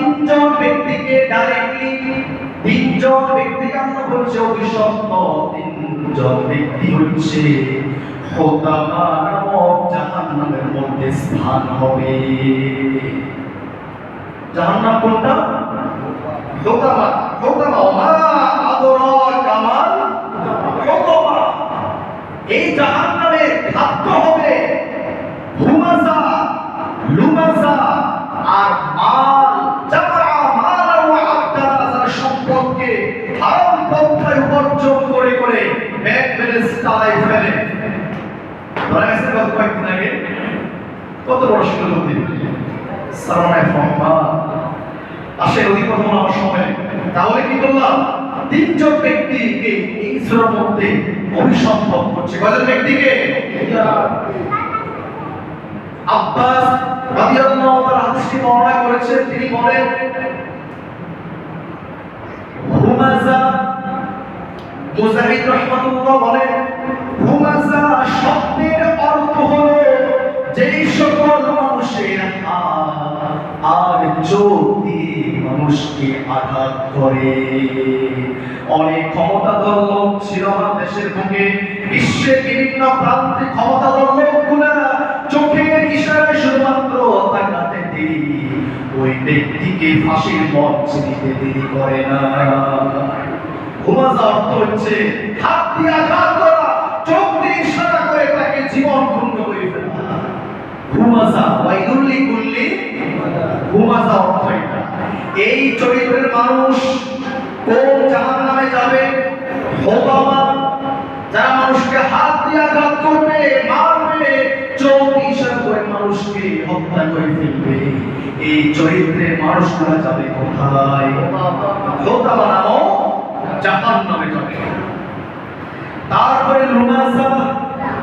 তিনজন ব্যক্তিকে ডাইরেক্টলি তিনজন ব্যক্তিকে আমরা বলছি? অভিশপ্ত তিনজন ব্যক্তি হচ্ছে জাহান্নামের মধ্যে স্থান হবে। জাহান্নাম কোনটা? হোতামা হোতামা ওমা আদরার কামাল হোতামা এই জাহান্নামের খাদ্য হবে। হুমাসা লুমাসা আর মাল হারাম পন্থায় উপার্জন করে করে ব্যাংক ব্যালেন্স তারাই ফেলে। ধরা গেছে গত কয়েকদিন আগে। কত বড় নদী সারনায় ফম্মা আসে কথা আমার সময়। তাহলে কি করলাম তিনজন ব্যক্তিকে এই সুরার মধ্যে অভিসম্ভব করছে। কয়জন ব্যক্তিকে? আব্বাস রাদিয়াল্লাহু তাআলা হাদিসটি বর্ণনা করেছেন। তিনি বলেন শব্দের অর্থ হলো যেই সকল মানুষের আর চোখ দিয়ে মানুষকে আঘাত করে। অনেক ক্ষমতাধর লোক ছিল আমার দেশের বুকে, বিশ্বের বিভিন্ন প্রান্তে ক্ষমতাধর লোকগুলা চোখের ইশারায় শুধুমাত্র তাকাতে দেরি। ওই ব্যক্তিকে ফাঁসির মঞ্চ দিতে দেরি করে না। এই চরিত্রের মানুষ কোন জাহান নামে যাবে হোতামা যারা মানুষকে হাত দিয়ে আঘাত করবে, মারবে, চোখ করে মানুষকে হত্যা করে ফেলবে। এই চরিত্রের মানুষগুলা যাবে কোথায়? হোতামা জাহান নামে যাবে তারপরে লুমাসা